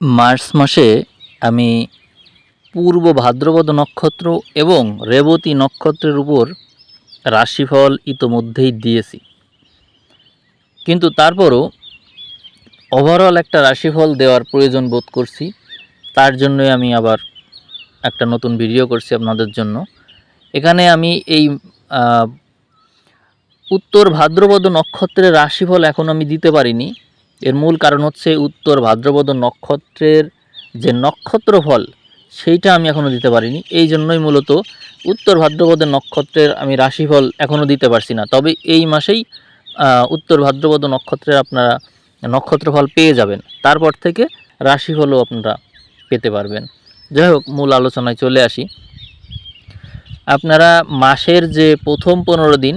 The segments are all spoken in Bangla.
মার্চ মাসে আমি পূর্ব ভাদ্রপদ নক্ষত্র এবং রেবতী নক্ষত্রের উপর রাশিফল ইতোমধ্যেই দিয়েছি। কিন্তু তারপরও ওভারঅল একটা রাশিফল দেওয়ার প্রয়োজন বোধ করছি। তার জন্যই আমি আবার একটা নতুন ভিডিও করছি আপনাদের জন্য। এখানে আমি এই উত্তর ভাদ্রপদ নক্ষত্রের রাশিফল এখন আমি দিতে পারিনি। এর মূল কারণ হচ্ছে উত্তর ভাদ্রপদ নক্ষত্রের যে নক্ষত্র ফল সেইটা আমি এখনও দিতে পারিনি। এই জন্যই মূলত উত্তর ভাদ্রপদের নক্ষত্রের আমি রাশিফল এখনও দিতে পারছি না। তবে এই মাসেই উত্তর ভাদ্রপদ নক্ষত্রের আপনারা নক্ষত্রফল পেয়ে যাবেন। তারপর থেকে রাশিফলও আপনারা পেতে পারবেন। যাই হোক, মূল আলোচনায় চলে আসি। আপনারা মাসের যে প্রথম পনেরো দিন,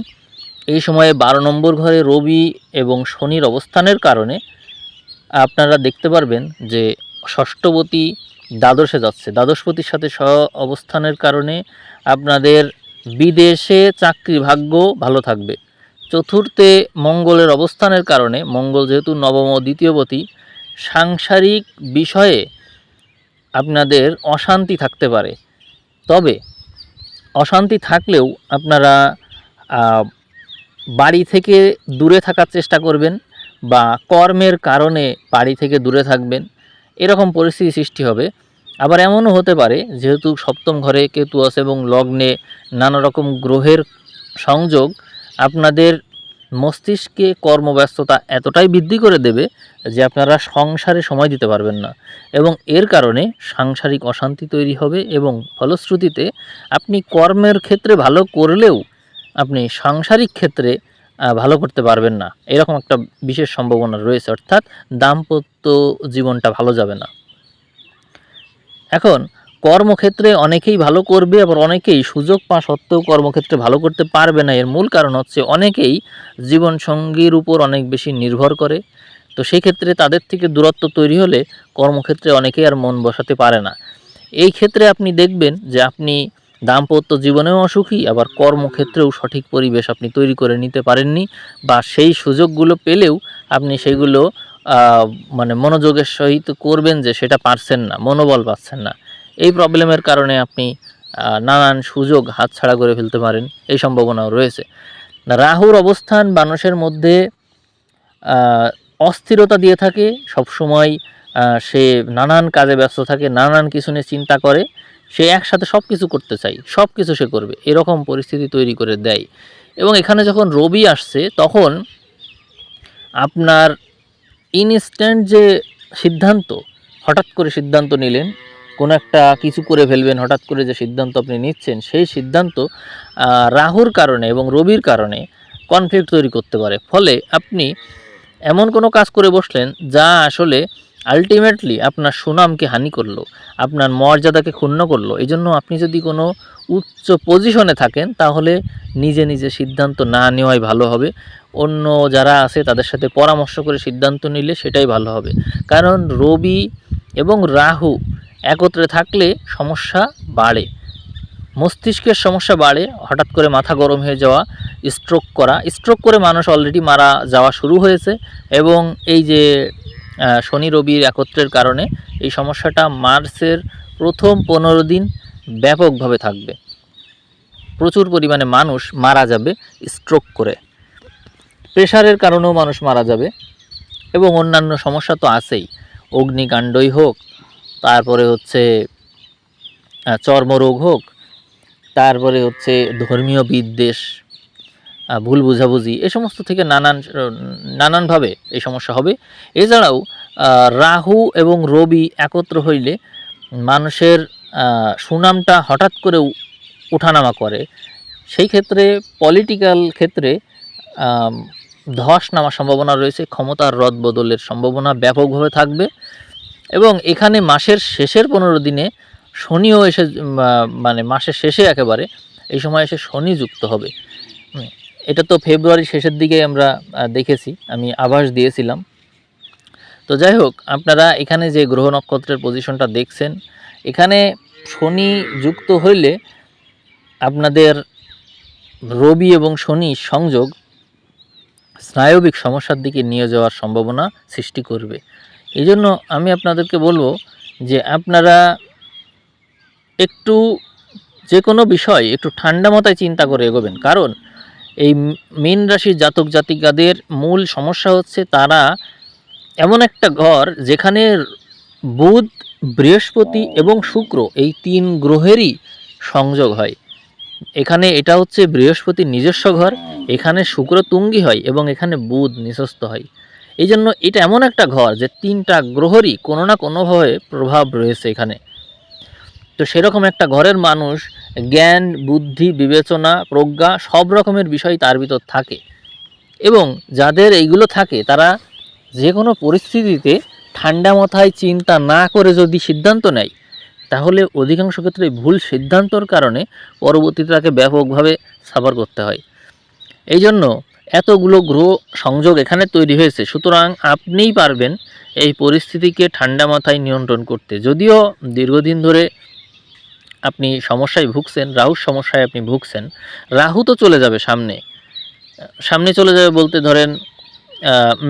এই সময়ে বারো নম্বর ঘরে রবি এবং শনির অবস্থানের কারণে আপনারা দেখতে পারবেন যে ষষ্ঠপতি দ্বাদশে যাচ্ছে। দ্বাদশপতির সাথে সহ অবস্থানের কারণে আপনাদের বিদেশে চাকরি ভাগ্য ভালো থাকবে। চতুর্থে মঙ্গলের অবস্থানের কারণে, মঙ্গল যেহেতু নবম ও দ্বিতীয়পতি সাংসারিক বিষয়ে আপনাদের অশান্তি থাকতে পারে। তবে অশান্তি থাকলেও আপনারা বাড়ি থেকে দূরে থাকার চেষ্টা করবেন। বা কর্মের কারণে বাড়ি থেকে দূরে থাকবেন, এরকম পরিস্থিতি সৃষ্টি হবে। আবার এমনও হতে পারে, যেহেতু সপ্তম ঘরে কেতু আছে এবং লগ্নে নানা রকম গ্রহের সংযোগ, আপনাদের মস্তিষ্কে কর্মব্যস্ততা এতটাই বৃদ্ধি করে দেবে যে আপনারা সংসারে সময় দিতে পারবেন না। এবং এর কারণে সাংসারিক অশান্তি তৈরি হবে এবং ফলশ্রুতিতে আপনি কর্মের ক্ষেত্রে ভালো করলেও আপনি সাংসারিক ক্ষেত্রে ভালো করতে পারবেন না। এরকম একটা বিশেষ সম্ভাবনা রয়েছে, অর্থাৎ দাম্পত্য জীবনটা ভালো যাবে না। এখন, কর্মক্ষেত্রে অনেকেই ভালো করবে, আবার অনেকেই সুযোগ পা সত্ত্বেও কর্মক্ষেত্রে ভালো করতে পারবে না। এর মূল কারণ হচ্ছে অনেকেই জীবনসঙ্গীর উপর অনেক বেশি নির্ভর করে। তো সেই ক্ষেত্রে তাদের থেকে দূরত্ব তৈরি হলে কর্মক্ষেত্রে অনেকেই আর মন বসাতে পারে না। এই ক্ষেত্রে আপনি দেখবেন যে আপনি দাম্পত্য জীবনেও অসুখী আবার কর্মক্ষেত্রেও সঠিক পরিবেশ আপনি তৈরি করে নিতে পারেননি বা সেই সুযোগগুলো পেলেও আপনি আহ, মানে মনোযোগের সহিত করবেন যে সেটা পারছেন না মনোবল পাচ্ছেন না। এই প্রবলেমের কারণে আপনি নানান সুযোগ হাতছাড়া করে ফেলতে পারেন এই সম্ভাবনাও রয়েছে। রাহুর অবস্থান মানুষের মধ্যে অস্থিরতা দিয়ে থাকে সবসময় সে নানান কাজে ব্যস্ত থাকে নানান কিছু নিয়ে চিন্তা করে সে একসাথে সব কিছু করতে চাই সব কিছু সে করবে, এরকম পরিস্থিতি তৈরি করে দেয়। এবং এখানে যখন রবি আসছে, তখন আপনার ইনস্ট্যান্ট যে সিদ্ধান্ত, হঠাৎ করে সিদ্ধান্ত নিলেন, কোনো একটা কিছু করে ফেলবেন, হঠাৎ করে যে সিদ্ধান্ত আপনি নিচ্ছেন, সেই সিদ্ধান্ত রাহুর কারণে এবং রবির কারণে কনফ্লিক্ট তৈরি করতে পারে। ফলে আপনি এমন কোনো কাজ করে বসলেন, যা আসলে আলটিমেটলি আপনার সুনামকে হানি করল, আপনার মর্যাদাকে ক্ষুণ্ণ করল এই জন্য আপনি যদি কোনো উচ্চ পজিশনে থাকেন, তাহলে নিজে নিজে সিদ্ধান্ত না নেওয়াই ভালো হবে। অন্য যারা আছে, তাদের সাথে পরামর্শ করে সিদ্ধান্ত নিলে সেটাই ভালো হবে। কারণ রবি এবং রাহু একত্রে থাকলে সমস্যা বাড়ে। মস্তিষ্কের সমস্যা বাড়ে, হঠাৎ করে মাথা গরম হয়ে যাওয়া স্ট্রোক করা। স্ট্রোক করে মানুষ অলরেডি মারা যাওয়া শুরু হয়েছে এবং এই যে শনি রবির একত্রের কারণে এই সমস্যাটা মার্চের প্রথম পনেরো দিন ব্যাপকভাবে থাকবে। প্রচুর পরিমাণে মানুষ মারা যাবে স্ট্রোক করে। প্রেশারের কারণেও মানুষ মারা যাবে এবং অন্যান্য সমস্যা তো আছেই। অগ্নিকাণ্ডই হোক, তারপরে হচ্ছে চর্মরোগ হোক, তারপরে হচ্ছে ধর্মীয় বিদ্বেষ ভুল বোঝাবুঝি, এ সমস্ত থেকে নানান, নানানভাবে এই সমস্যা হবে। এছাড়াও রাহু এবং রবি একত্র হইলে মানুষের সুনামটা হঠাৎ করে উ- ওঠানামা করে। সেই ক্ষেত্রে পলিটিক্যাল ক্ষেত্রে ধস নামার সম্ভাবনা রয়েছে, ক্ষমতার রদ বদলের সম্ভাবনা ব্যাপকভাবে থাকবে। এবং এখানে মাসের শেষের পনেরো দিনে শনিও এসে মানে মাসের শেষে একেবারে, এই সময় এসে শনি যুক্ত হবে। এটা তো ফেব্রুয়ারি শেষের দিকে আমরা দেখেছি। আমি আভাস দিয়েছিলাম। তো যাই হোক, আপনারা এখানে যে গ্রহ নক্ষত্রের পজিশনটা দেখছেন, এখানে শনি যুক্ত হইলে আপনাদের রবি এবং শনি সংযোগ স্নায়বিক সমস্যার দিকে নিয়ে যাওয়ার সম্ভাবনা সৃষ্টি করবে। এই জন্য আমি আপনাদেরকে বলব যে আপনারা একটু যে কোনো বিষয় একটু ঠান্ডা মাথায় চিন্তা করে এগোবেন। কারণ এই মীন রাশির জাতক জাতিকাদের মূল সমস্যা হচ্ছে তারা এমন একটা ঘর যেখানে বুধ, বৃহস্পতি এবং শুক্র এই তিন গ্রহেরই সংযোগ হয়। এখানে এটা হচ্ছে বৃহস্পতির নিজস্ব ঘর, এখানে শুক্র তুঙ্গি হয় এবং এখানে বুধ নিঃস্ত হয়। এই জন্য এটা এমন একটা ঘর যে তিনটা গ্রহরই কোনো না কোনোভাবে প্রভাব রয়েছে এখানে। তো সেরকম একটা ঘরের মানুষ, জ্ঞান, বুদ্ধি, বিবেচনা, প্রজ্ঞা সব রকমের বিষয় তার ভিতর থাকে। এবং যাদের এইগুলো থাকে, তারা যে কোনো পরিস্থিতিতে ঠান্ডা মাথায় চিন্তা না করে যদি সিদ্ধান্ত নেয়, তাহলে অধিকাংশ ক্ষেত্রে ভুল সিদ্ধান্তর কারণে পরবর্তীতে তাকে ব্যাপকভাবে সাফার করতে হয়। এই জন্য এতগুলো গ্রহ সংযোগ এখানে তৈরি হয়েছে। সুতরাং আপনিই পারবেন এই পরিস্থিতিকে ঠান্ডা মাথায় নিয়ন্ত্রণ করতে। যদিও দীর্ঘদিন ধরে আপনি সমস্যায় ভুগছেন, রাহুর সমস্যায় আপনি ভুগছেন, রাহু তো চলে যাবে সামনে। সামনে চলে যাবে বলতে ধরেন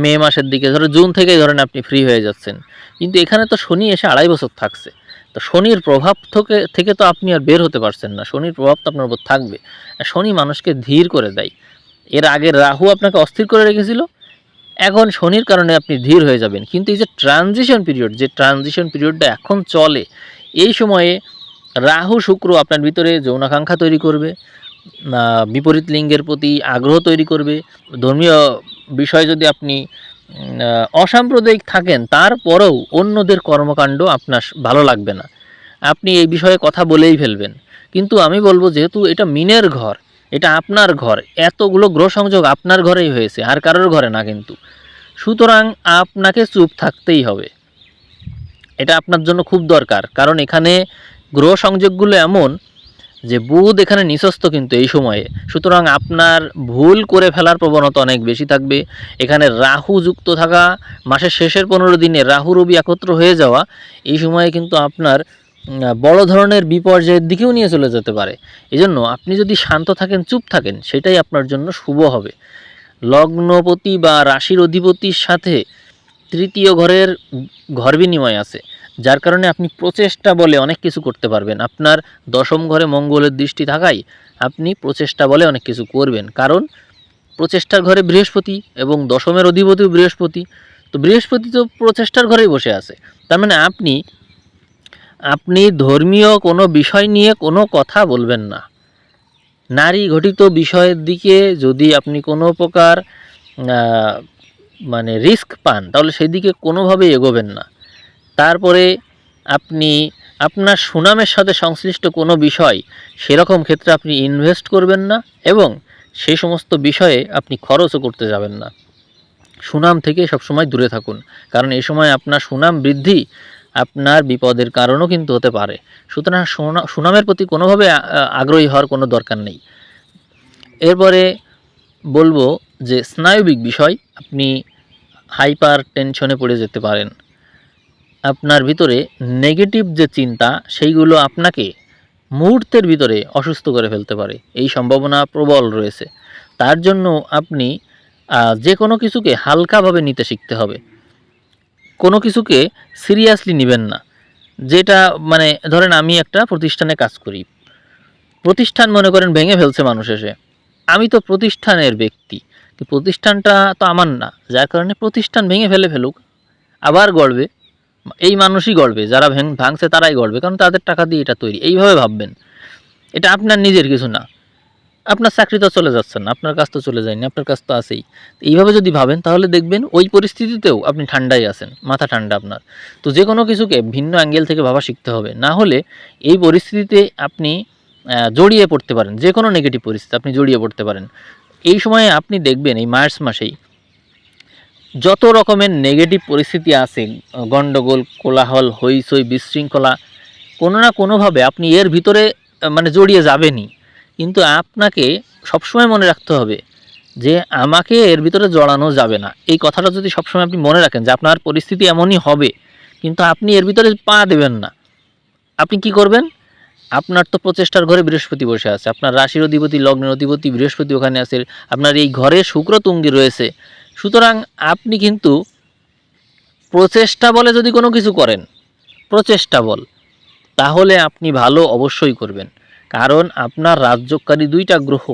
মে মাসের দিকে ধরো জুন থেকেই ধরেন আপনি ফ্রি হয়ে যাচ্ছেন। কিন্তু এখানে তো শনি এসে আড়াই বছর থাকছে। তো শনির প্রভাব থেকে থেকে তো আপনি আর বের হতে পারছেন না। শনির প্রভাব তো আপনার উপর থাকবে। শনি মানুষকে ধীর করে দেয়। এর আগে রাহু আপনাকে অস্থির করে রেখেছিল। এখন শনির কারণে আপনি ধীর হয়ে যাবেন। কিন্তু এই যে ট্রানজিশন পিরিয়ড যে ট্রানজিশন পিরিয়ডটা এখন চলে, এই সময়ে রাহু শুক্র আপনার ভিতরে যৌনাকাঙ্ক্ষা তৈরি করবে বিপরীত লিঙ্গের প্রতি আগ্রহ তৈরি করবে। ধর্মীয় বিষয় যদি আপনি অসাম্প্রদায়িক থাকেন, তারপরেও অন্যদের কর্মকাণ্ড আপনার ভালো লাগবে না। আপনি এই বিষয়ে কথা বলেই ফেলবেন। কিন্তু আমি বলব যেহেতু এটা মিনের ঘর, এটা আপনার ঘর, এতগুলো গ্রহ সংযোগ আপনার ঘরেই হয়েছে, আর কারোর ঘরে না কিন্তু। সুতরাং আপনাকে চুপ থাকতেই হবে। এটা আপনার জন্য খুব দরকার, কারণ এখানে গ্রহ সংযোগগুলো এমন যে বুধ এখানে নিঃস্ত কিন্তু এই সময়ে। সুতরাং আপনার ভুল করে ফেলার প্রবণতা অনেক বেশি থাকবে। এখানে রাহু যুক্ত থাকা, মাসের শেষের পনেরো দিনে রাহু, রবি একত্র হয়ে যাওয়া, এই সময়ে কিন্তু আপনার বড় ধরনের বিপর্যয়ের দিকেও নিয়ে চলে যেতে পারে। এই জন্য আপনি যদি শান্ত থাকেন, চুপ থাকেন, সেটাই আপনার জন্য শুভ হবে। লগ্নপতি বা রাশির অধিপতির সাথে তৃতীয় ঘরের ঘর বিনিময় আছে। যার কারণে আপনি প্রচেষ্টা বলে অনেক কিছু করতে পারবেন। আপনার দশম ঘরে মঙ্গলের দৃষ্টি থাকায় আপনি প্রচেষ্টা বলে অনেক কিছু করবেন। কারণ প্রচেষ্টার ঘরে বৃহস্পতি এবং দশমের অধিপতিও বৃহস্পতি। তো বৃহস্পতি তো প্রচেষ্টার ঘরেই বসে আছে। তার মানে আপনি আপনি ধর্মীয় কোনো বিষয় নিয়ে কোনো কথা বলবেন না। নারী ঘটিত বিষয়ের দিকে যদি আপনি কোনো প্রকার মানে রিস্ক পান, তাহলে সেদিকে কোনোভাবেই এগোবেন না। তারপরে আপনি আপনার সুনামের সাথে সংশ্লিষ্ট কোনো বিষয়, সেরকম ক্ষেত্রে আপনি ইনভেস্ট করবেন না এবং সেই সমস্ত বিষয়ে আপনি খরচও করতে যাবেন না। সুনাম থেকে সবসময় দূরে থাকুন, কারণ এই সময় আপনার সুনাম বৃদ্ধি আপনার বিপদের কারণও কিন্তু হতে পারে। সুতরাং সুনা- সুনামের প্রতি কোনোভাবে আগ্রহী হওয়ার কোনো দরকার নেই। এরপরে বলব যে স্নায়বিক বিষয়, আপনি হাইপার টেনশনে পড়ে যেতে পারেন। আপনার ভিতরে নেগেটিভ যে চিন্তা, সেইগুলো আপনাকে মুহূর্তের ভিতরে অসুস্থ করে ফেলতে পারে। এই সম্ভাবনা প্রবল রয়েছে। তার জন্য আপনি যে কোনো কিছুকে হালকাভাবে নিতে শিখতে হবে। কোনো কিছুকে সিরিয়াসলি নেবেন না। যেটা মানে ধরেন আমি একটা প্রতিষ্ঠানে কাজ করি। প্রতিষ্ঠান মনে করেন ভেঙে ফেলছে মানুষ এসে। আমি তো প্রতিষ্ঠানের ব্যক্তি। প্রতিষ্ঠানটা তো আমার না। যার কারণে প্রতিষ্ঠান ভেঙে ফেলে ফেলুক। আবার গড়বে। এই মানুষই গড়বে, যারা ভেঙ ভাঙছে তারাই গড়বে, কারণ তাদের টাকা দিয়ে এটা তৈরি। এইভাবে ভাববেন। এটা আপনার নিজের কিছু না। আপনার চাকরি তো চলে যাচ্ছে না, আপনার কাজ তো চলে যায়নি, আপনার কাজ তো আছেই। এইভাবে যদি ভাবেন, তাহলে দেখবেন ওই পরিস্থিতিতেও আপনি ঠান্ডাই আছেন, মাথা ঠান্ডা আপনার। তো যে কোনো কিছুকে ভিন্ন অ্যাঙ্গেল থেকে ভাবা শিখতে হবে। না হলে এই পরিস্থিতিতে আপনি জড়িয়ে পড়তে পারেন। যে কোনো নেগেটিভ পরিস্থিতি আপনি জড়িয়ে পড়তে পারেন। এই সময়ে আপনি দেখবেন, এই মার্চ মাসেই যত রকমের নেগেটিভ পরিস্থিতি আছে গণ্ডগোল কোলাহল, হইচই, বিশৃঙ্খলা, কোনো না কোনোভাবে আপনি এর ভিতরে মানে জড়িয়ে যাবেনই। কিন্তু আপনাকে সবসময় মনে রাখতে হবে যে আমাকে এর ভিতরে জড়ানো যাবে না। এই কথাটা যদি সবসময় আপনি মনে রাখেন যে আপনার পরিস্থিতি এমনই হবে, কিন্তু আপনি এর ভিতরে পা দেবেন না, আপনি কি করবেন? আপনার তো প্রচেষ্টার ঘরে বৃহস্পতি বসে আছে, আপনার রাশির অধিপতি, লগ্নের অধিপতি, বৃহস্পতি ওখানে আছে, আপনার এই ঘরে শুক্র তুঙ্গি রয়েছে সুতরাং আপনি কিন্তু প্রচেষ্টা বলে যদি কোনো কিছু করেন, প্রচেষ্টা বল, তাহলে আপনি ভালো অবশ্যই করবেন। কারণ আপনার রাজ্যকারী দুইটা গ্রহ,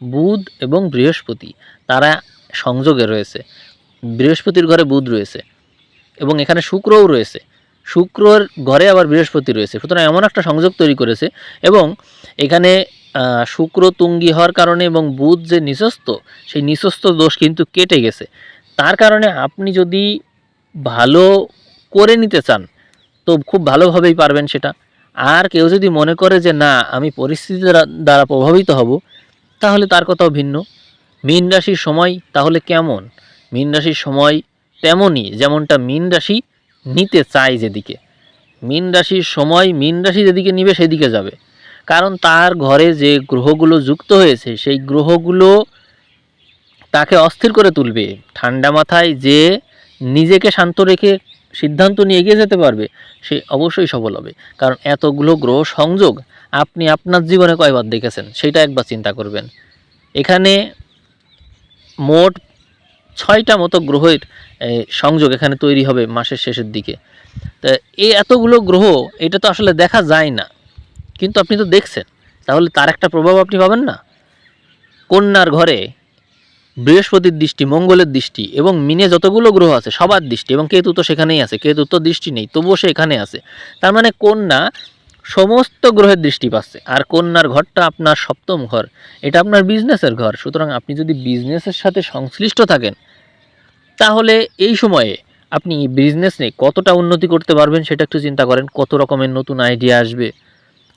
বুধ এবং বৃহস্পতি, তারা সংযোগে রয়েছে। বৃহস্পতির ঘরে বুধ রয়েছে এবং এখানে শুক্রও রয়েছে। শুক্রর ঘরে আবার বৃহস্পতি রয়েছে। সুতরাং এমন একটা সংযোগ তৈরি করেছে এবং এখানে শুক্র তুঙ্গি হওয়ার কারণে এবং বুধ যে নিচস্ত সেই নিচস্ত দোষ কিন্তু কেটে গেছে। তার কারণে আপনি যদি ভালো করে নিতে চান, তো খুব ভালোভাবেই পারবেন সেটা। আর কেউ যদি মনে করে যে, না, আমি পরিস্থিতি দ্বারা প্রভাবিত হব তাহলে তার কথাও ভিন্ন। মীন রাশির সময় তাহলে কেমন? মীন রাশির সময় তেমনই, যেমনটা মীন রাশি নিতে চায় যেদিকে। মীন রাশির সময় মীন রাশি যেদিকে নিবে, সেদিকে যাবে। কারণ তার ঘরে যে গ্রহগুলো যুক্ত হয়েছে, সেই গ্রহগুলো তাকে অস্থির করে তুলবে। ঠান্ডা মাথায় যে নিজেকে শান্ত রেখে সিদ্ধান্ত নিয়ে এগিয়ে যেতে পারবে, সে অবশ্যই সফল হবে। কারণ এতগুলো গ্রহ সংযোগ আপনি আপনার জীবনে কয়বার দেখেছেন, সেটা একবার চিন্তা করবেন। এখানে মোট ছয়টা মতো গ্রহের সংযোগ এখানে তৈরি হবে মাসের শেষের দিকে। তা, এই এতগুলো গ্রহ, এটা তো আসলে দেখা যায় না। কিন্তু আপনি তো দেখছেন। তাহলে তার একটা প্রভাব আপনি পাবেন না। কন্যার ঘরে বৃহস্পতির দৃষ্টি, মঙ্গলের দৃষ্টি এবং মিনে যতগুলো গ্রহ আছে সবার দৃষ্টি এবং কেতু তো সেখানেই আছে, কেতু তো দৃষ্টি নেই, তবুও সে এখানে আছে। তার মানে কন্যা সমস্ত গ্রহের দৃষ্টি পাচ্ছে আর কন্যার ঘরটা আপনার সপ্তম ঘর। এটা আপনার বিজনেসের ঘর। সুতরাং আপনি যদি বিজনেসের সাথে সংশ্লিষ্ট থাকেন, তাহলে এই সময়ে আপনি বিজনেস নিয়ে কতটা উন্নতি করতে পারবেন সেটা একটু চিন্তা করেন, কত রকমের নতুন আইডিয়া আসবে।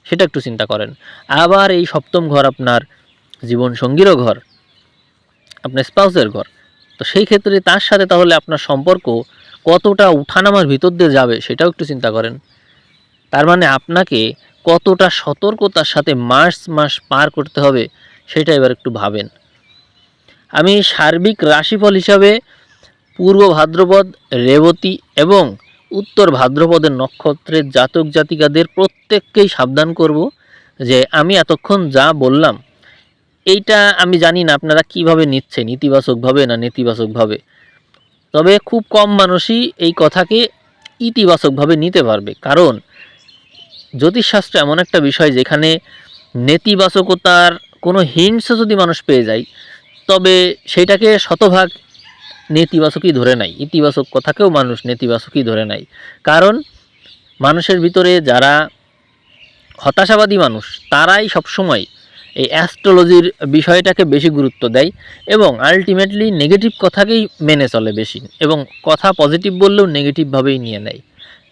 সেটা একটু চিন্তা করেন। আবার এই সপ্তম ঘর আপনার জীবন সঙ্গীরও ঘর, আপনার স্পাউসের ঘর। তো সেই ক্ষেত্রে তার সাথে তাহলে আপনার সম্পর্ক কতটা উঠানামার ভিতর দিয়ে যাবে সেটাও একটু চিন্তা করেন। তার মানে আপনাকে কতটা সতর্কতার সাথে মাস মাস পার করতে হবে সেটা এবার একটু ভাবেন। আমি সার্বিক রাশিফল হিসাবে পূর্ব ভাদ্রপদ, রেবতী এবং উত্তর ভাদ্রপদের নক্ষত্রের জাতক জাতিকাদের প্রত্যেককেই সাবধান করব যে আমি এতক্ষণ যা বললাম, এইটা আমি জানি না আপনারা কীভাবে নিচ্ছেন, ইতিবাচকভাবে না নেতিবাচকভাবে। তবে খুব কম মানুষই এই কথাকে ইতিবাচকভাবে নিতে পারবে। কারণ জ্যোতিষশাস্ত্র এমন একটা বিষয় যেখানে নেতিবাচকতার কোনো হিন্টসও যদি মানুষ পেয়ে যায়, তবে সেটাকে শতভাগ নেতিবাচকই ধরে নেয় ইতিবাচক কথাকেও মানুষ নেতিবাচকই ধরে নেয় কারণ মানুষের ভিতরে যারা হতাশাবাদী মানুষ, তারাই সবসময় এই অ্যাস্ট্রোলজির বিষয়টাকে বেশি গুরুত্ব দেয় এবং আলটিমেটলি নেগেটিভ কথাকেই মেনে চলে বেশি এবং কথা পজিটিভ বললেও নেগেটিভভাবেই নিয়ে নেয়।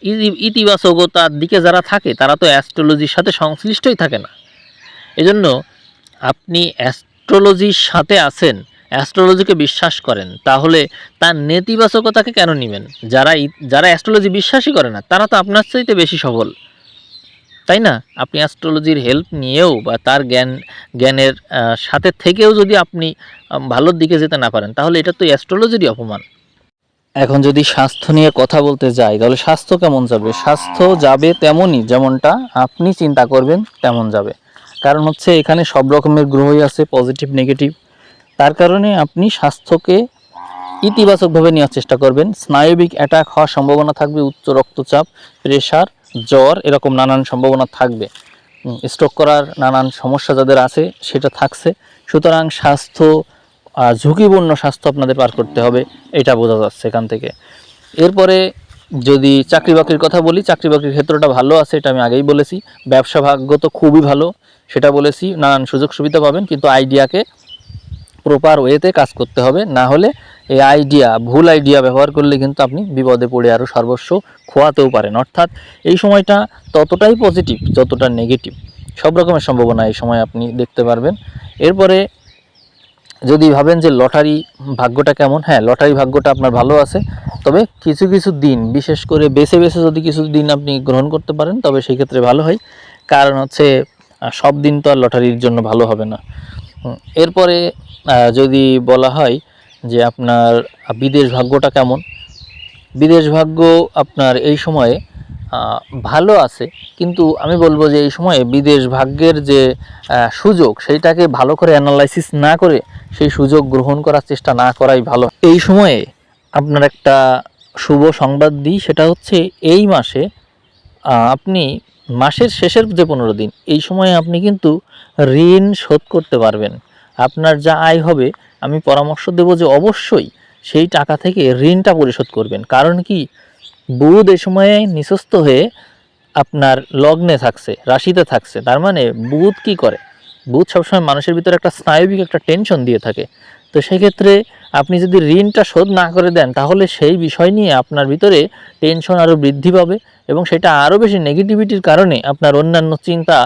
ইতি- ইতিবাচকতার দিকে যারা থাকে, তারা তো অ্যাস্ট্রোলজির সাথে সংশ্লিষ্টই থাকে না। এজন্য আপনি অ্যাস্ট্রোলজির সাথে আছেন অ্যাস্ট্রোলজিকে বিশ্বাস করেন, তাহলে তার নেতিবাচকতাকে কেন নেবেন? যারা যারা অ্যাস্ট্রোলজি বিশ্বাসই করে না, তারা তো আপনার চাইতে বেশি সফল তাই না? আপনি অ্যাস্ট্রোলজির হেল্প নিয়েও বা তার জ্ঞান, জ্ঞানের সাথে থেকেও যদি আপনি ভালোর দিকে যেতে না পারেন, তাহলে এটা তো অ্যাস্ট্রোলজিরই অপমান। এখন যদি স্বাস্থ্য নিয়ে কথা বলতে যাই, তাহলে স্বাস্থ্য কেমন যাবে? স্বাস্থ্য যাবে তেমনই, যেমনটা আপনি চিন্তা করবেন, তেমন যাবে। কারণ হচ্ছে এখানে সব রকমের গ্রহই আছে, পজিটিভ, নেগেটিভ। তার কারণে আপনি স্বাস্থ্যকে ইতিবাচকভাবে নেওয়ার চেষ্টা করবেন। স্নায়বিক অ্যাটাক হওয়ার সম্ভাবনা থাকবে, উচ্চ রক্তচাপ প্রেশার জ্বর এরকম নানান সম্ভাবনা থাকবে। স্ট্রোক করার নানান সমস্যা যাদের আছে, সেটা থাকছে। সুতরাং স্বাস্থ্য ঝুঁকিপূর্ণ স্বাস্থ্য আপনাদের পার করতে হবে, এটা বোঝা যাচ্ছে এখান থেকে। এরপরে যদি চাকরি বাকরির কথা বলি, চাকরি বাকরির ক্ষেত্রটা ভালো আছে, এটা আমি আগেই বলেছি। ব্যবসা ভাগ্য তো খুবই ভালো, সেটা বলেছি। নানান সুযোগ সুবিধা পাবেন, কিন্তু আইডিয়াকে প্রপার ওয়েতে কাজ করতে হবে। না হলে এই আইডিয়া ভুল আইডিয়া ব্যবহার করলে কিন্তু আপনি বিপদে পড়ে আরও সর্বস্ব খোয়াতেও পারেন। অর্থাৎ এই সময়টা ততটাই পজিটিভ যতটা নেগেটিভ সব রকমের সম্ভাবনা এই সময় আপনি দেখতে পারবেন। এরপরে যদি ভাবেন যে লটারি ভাগ্যটা কেমন হ্যাঁ লটারি ভাগ্যটা আপনার ভালো আছে। তবে কিছু কিছু দিন, বিশেষ করে বেছে বেছে যদি কিছু দিন আপনি গ্রহণ করতে পারেন, তবে সেই ক্ষেত্রে ভালো হয়। কারণ হচ্ছে সব দিন তো আর লটারির জন্য ভালো হবে না। এরপরে যদি বলা হয় যে আপনার বিদেশ ভাগ্যটা কেমন? বিদেশ ভাগ্য আপনার এই সময়ে ভালো আছে, কিন্তু আমি বলব যে এই সময়ে বিদেশ ভাগ্যের যে সুযোগ, সেইটাকে ভালো করে অ্যানালাইসিস না করে সেই সুযোগ গ্রহণ করার চেষ্টা না করাই ভালো। এই সময়ে আপনার একটা শুভ সংবাদ দিই, সেটা হচ্ছে এই মাসে আপনি মাসের শেষের যে পনেরো দিন, এই সময়ে আপনি কিন্তু ঋণ শোধ করতে পারবেন। আপনার যা আয় হবে, আমি পরামর্শ দেব যে অবশ্যই সেই টাকা থেকে ঋণটা পরিশোধ করবেন। কারণ কি? বুধ এ সময়ে নিঃস্ত হয়ে আপনার লগ্নে থাকছে, রাশিতে থাকছে। তার মানে বুধ কি করে? বুধ সবসময় মানুষের ভিতরে একটা স্নায়বিক একটা টেনশন দিয়ে থাকে। তো সেক্ষেত্রে আপনি যদি ঋণটা শোধ না করে দেন, তাহলে সেই বিষয় নিয়ে আপনার ভিতরে টেনশন আরও বৃদ্ধি পাবে এবং সেটা আরও বেশি নেগেটিভিটির কারণে আপনার অন্যান্য চিন্তা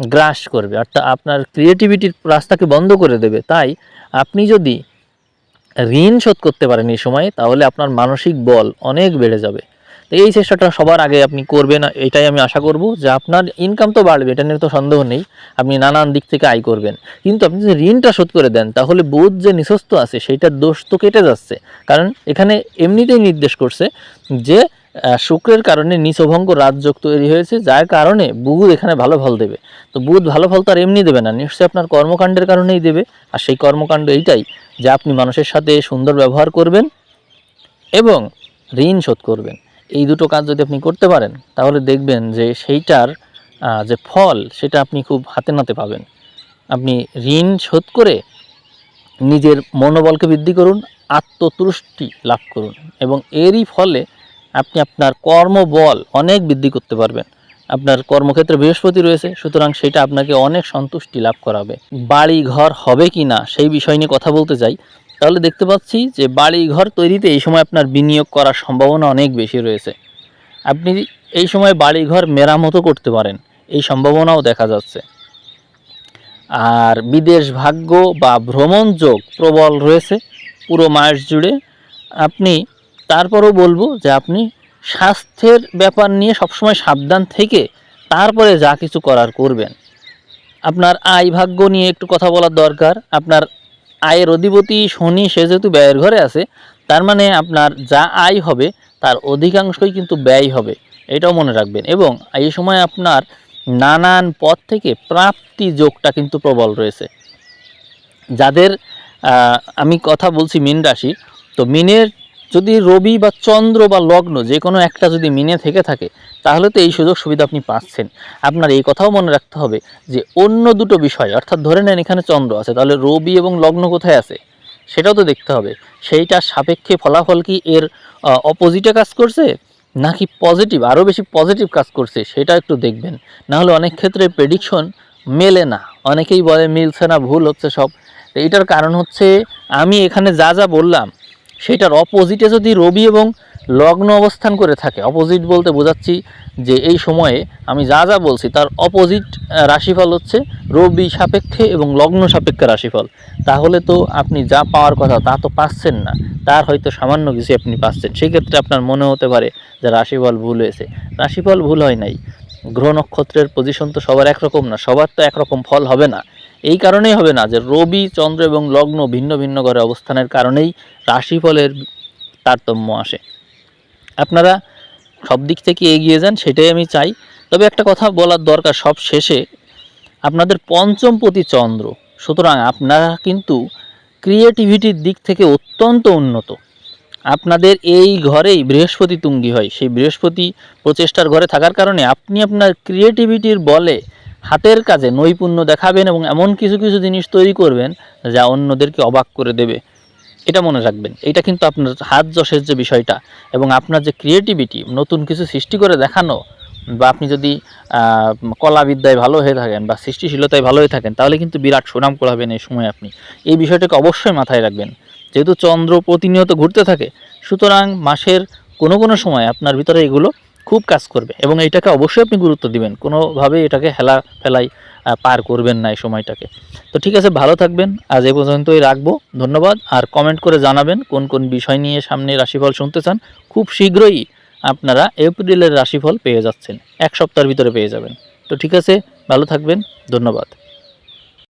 গ্রাস করবে। অর্থাৎ আপনার ক্রিয়েটিভিটির রাস্তাকে বন্ধ করে দেবে। তাই আপনি যদি ঋণ শোধ করতে পারেন এই সময়ে, তাহলে আপনার মানসিক বল অনেক বেড়ে যাবে। এই চেষ্টাটা সবার আগে আপনি করবেন, এটাই আমি আশা করব যে আপনার ইনকাম তো বাড়বে, এটা নিয়ে তো সন্দেহ নেই, আপনি নানান দিক থেকে আয় করবেন। কিন্তু আপনি যদি ঋণটা শোধ করে দেন, তাহলে বোধ যে নিঃস্ব আছে সেইটার দোষ তো কেটে যাচ্ছে। কারণ এখানে এমনিতেই নির্দেশ করছে যে শুক্রের কারণে নিচভঙ্গ রাজযোগ তৈরি হয়েছে, যার কারণে বুধ এখানে ভালো ফল দেবে। তো বুধ ভালো ফল তো আর এমনি দেবে না, নিশ্চয়ই আপনার কর্মকাণ্ডের কারণেই দেবে। আর সেই কর্মকাণ্ড এইটাই যে আপনি মানুষের সাথে সুন্দর ব্যবহার করবেন এবং ঋণ শোধ করবেন। এই দুটো কাজ যদি আপনি করতে পারেন, তাহলে দেখবেন যে সেইটার যে ফল, সেটা আপনি খুব হাতে নাতে পাবেন। আপনি ঋণ শোধ করে নিজের মনোবলকে বৃদ্ধি করুন, আত্মতুষ্টি লাভ করুন এবং এরই ফলে আপনি আপনার কর্মবল অনেক বৃদ্ধি করতে পারবেন। আপনার কর্মক্ষেত্রে বৃহস্পতি রয়েছে, সুতরাং সেটা আপনাকে অনেক সন্তুষ্টি লাভ করাবে। বাড়ি ঘর হবে কি না সেই বিষয় নিয়ে কথা বলতে চাই। তাহলে দেখতে পাচ্ছি যে বাড়ি ঘর তৈরিতে এই সময় আপনার বিনিয়োগ করার সম্ভাবনা অনেক বেশি রয়েছে। আপনি এই সময় বাড়ি ঘর মেরামতো করতে পারেন, এই সম্ভাবনাও দেখা যাচ্ছে। আর বিদেশ ভাগ্য বা ভ্রমণ যোগ প্রবল রয়েছে পুরো মাস জুড়ে। আপনি, তারপরেও বলব যে আপনি স্বাস্থ্যের ব্যাপার নিয়ে সবসময় সাবধান থেকে তারপরে যা কিছু করার করবেন। আপনার আয় ভাগ্য নিয়ে একটু কথা বলার দরকার, আপনার আয়ের অধিপতি শনি, সে যেহেতু ব্যয়ের ঘরে আছে, তার মানে আপনার যা আয় হবে, তার অধিকাংশই কিন্তু ব্যয় হবে। এটাও মনে রাখবেন। এবং এই সময় আপনার নানান পথ থেকে প্রাপ্তি যোগটা কিন্তু প্রবল রয়েছে। যাদের আমি কথা বলছি মিন রাশি, তো মিনের যদি রবি বা চন্দ্র বা লগ্ন যে কোনো একটা যদি মিনে থেকে থাকে, তাহলে তো এই সুযোগ সুবিধা আপনি পাচ্ছেন। আপনার এই কথাও মনে রাখতে হবে যে অন্য দুটো বিষয়, অর্থাৎ ধরে নেন এখানে চন্দ্র আছে, তাহলে রবি এবং লগ্ন কোথায় আছে? সেটাও তো দেখতে হবে। সেইটার সাপেক্ষে ফলাফল কি এর অপোজিটে কাজ করছে, নাকি পজিটিভ আরও বেশি পজিটিভ কাজ করছে, সেটা একটু দেখবেন। না হলে অনেক ক্ষেত্রে প্রেডিকশন মেলে না। অনেকেই বলে, মিলছে না, ভুল হচ্ছে সব। তো এইটার কারণ হচ্ছে, আমি এখানে যা যা বললাম সেটার অপোজিটে যদি রবি এবং লগ্ন অবস্থান করে থাকে অপোজিট বলতে বোঝাচ্ছি যে এই সময়ে আমি যা যা বলছি তার অপোজিট রাশিফল হচ্ছে রবি সাপেক্ষে এবং লগ্ন সাপেক্ষে রাশিফল। তাহলে তো আপনি যা পাওয়ার কথা তা তো পাচ্ছেন না, তার হয়তো সামান্য কিছু আপনি পাচ্ছেন। সেক্ষেত্রে আপনার মনে হতে পারে যে রাশিফল ভুল হয়েছে। রাশিফল ভুল হয় নাই। গ্রহ নক্ষত্রের পজিশন তো সবার একরকম না, সবার তো একরকম ফল হবে না। এই কারণেই হবে না যে রবি, চন্দ্র এবং লগ্ন ভিন্ন ভিন্ন ঘরে অবস্থানের কারণেই রাশিফলের তারতম্য আসে। আপনারা সব দিক থেকে এগিয়ে যান, সেটাই আমি চাই। তবে একটা কথা বলার দরকার সব শেষে, আপনাদের পঞ্চম প্রতি চন্দ্র, সুতরাং আপনারা কিন্তু ক্রিয়েটিভিটির দিক থেকে অত্যন্ত উন্নত। আপনাদের এই ঘরেই বৃহস্পতি তুঙ্গি হয়। সেই বৃহস্পতি প্রচেষ্টার ঘরে থাকার কারণে আপনি আপনার ক্রিয়েটিভিটির বলে হাতের কাজে নৈপুণ্য দেখাবেন এবং এমন কিছু কিছু জিনিস তৈরি করবেন যা অন্যদেরকে অবাক করে দেবে। এটা মনে রাখবেন। এটা কিন্তু আপনার হাত যশের যে বিষয়টা এবং আপনার যে ক্রিয়েটিভিটি নতুন কিছু সৃষ্টি করে দেখানো বা আপনি যদি কলাবিদ্যায় ভালো হয়ে থাকেন বা সৃষ্টিশীলতায় ভালো হয়ে থাকেন, তাহলে কিন্তু বিরাট সুনাম করাবেন এই সময় আপনি। এই বিষয়টাকে অবশ্যই মাথায় রাখবেন। যেহেতু চন্দ্র প্রতিনিয়ত ঘুরতে থাকে, সুতরাং মাসের কোনো কোনো সময় আপনার ভিতরে এগুলো খুব কাজ করবে এবং এইটাকে অবশ্যই আপনি গুরুত্ব দিবেন। কোনোভাবেই এটাকে হেলা ফেলাই পার করবেন না এই সময়টাকে। তো ঠিক আছে, ভালো থাকবেন। আজ এ পর্যন্তই রাখব। ধন্যবাদ। আর কমেন্ট করে জানাবেন কোন কোন বিষয় নিয়ে সামনে রাশিফল শুনতে চান। খুব শীঘ্রই আপনারা এপ্রিলের রাশিফল পেয়ে যাচ্ছেন। এক সপ্তাহের ভিতরে পেয়ে যাবেন। তো ঠিক আছে, ভালো থাকবেন। ধন্যবাদ।